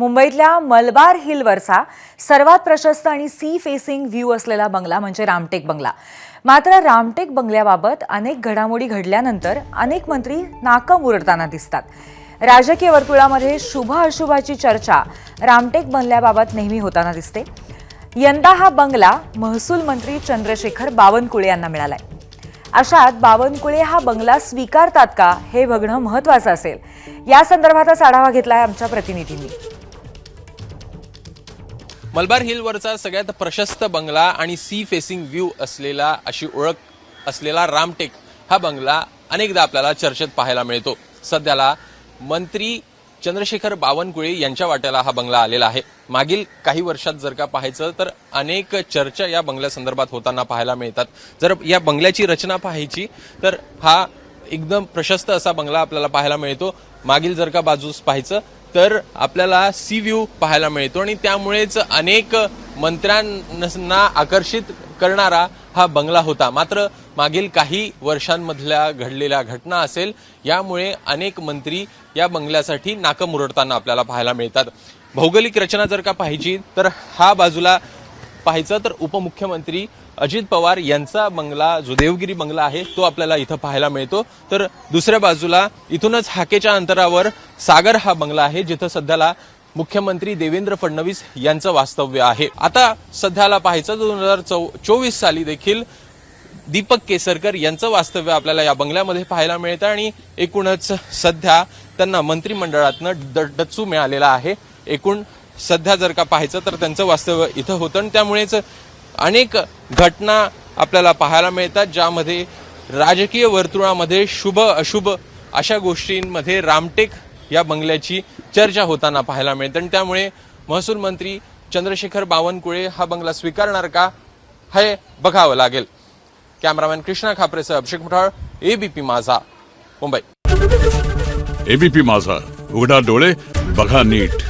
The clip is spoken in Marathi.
मुंबईतल्या मलबार हिलवरचा सर्वात प्रशस्त आणि सी फेसिंग व्ह्यू असलेला बंगला म्हणजे रामटेक बंगला. मात्र रामटेक बंगल्याबाबत अनेक घडामोडी घडल्यानंतर अनेक मंत्री नाकं उरडताना दिसतात. राजकीय वर्तुळामध्ये शुभ अशुभाची चर्चा रामटेक बंगल्याबाबत नेहमी होताना दिसते. यंदा हा बंगला महसूल मंत्री चंद्रशेखर बावनकुळे यांना मिळालाय. अशात बावनकुळे हा बंगला स्वीकारतात का हे बघणं महत्वाचं असेल. या संदर्भातच आढावा घेतलाय आमच्या प्रतिनिधींनी. मलबार हिलवरचा सगळ्यात प्रशस्त बंगला आणि सी फेसिंग व्ह्यू असलेला अशी ओळख असलेला रामटेक हा बंगला अनेकदा आपल्याला चर्चेत पाहायला मिळतो. सध्याला मंत्री चंद्रशेखर बावनकुळे यांच्या वाट्याला हा बंगला आलेला आहे. मागील काही वर्षात जर का पाहायचं तर अनेक चर्चा या बंगल्यासंदर्भात होताना पाहायला मिळतात. जर या बंगल्याची रचना पाहायची तर हा एकदम प्रशस्त असा बंगला आपल्याला पाहायला मिळतो. मागील जर का बाजूस पाहायचं तर आपल्याला सी व्ह्यू पाहायला मिळतो आणि त्यामुळेच अनेक मंत्र्यांना आकर्षित करणारा हा बंगला होता. मात्र मागील काही वर्षांमधल्या घडलेल्या घटना असेल यामुळे अनेक मंत्री या बंगल्यासाठी नाकं मुरडताना आपल्याला पाहायला मिळतात. भौगोलिक रचना जर का पाहिजे तर हा बाजूला पाहायचं तर उपमुख्यमंत्री अजित पवार यांचा बंगला जो देवगिरी बंगला आहे तो आपल्याला इथं पाहायला मिळतो. तर दुसऱ्या बाजूला इथूनच हाकेच्या अंतरावर सागर हा बंगला आहे जिथं सध्याला मुख्यमंत्री देवेंद्र फडणवीस यांचं वास्तव्य आहे. आता सध्याला पाहायचं दोन हजार चौ चोवीस साली देखील दीपक केसरकर यांचं वास्तव्य आपल्याला या बंगल्यामध्ये पाहायला मिळतं आणि एकूणच सध्या त्यांना मंत्रिमंडळातनं ड- डच्चू मिळालेला आहे. एकूण सध्या जर का पाहायचं तर त्यांचं वास्तव्य इथं होतं आणि त्यामुळेच अनेक घटना आपल्याला पाहायला मिळतात ज्यामध्ये राजकीय वर्तुळामध्ये शुभ अशुभ अशा गोष्टींमध्ये रामटेक या बंगल्याची चर्चा होताना पाहायला मिळते आणि त्यामुळे महसूल मंत्री चंद्रशेखर बावनकुळे हा बंगला स्वीकारणार का हे बघावं लागेल. कॅमेरामॅन कृष्णा खापरेसह अभिषेक मुठाळ एबीपी माझा मुंबई. एबीपी माझा. उघडा डोळे बघा नीट.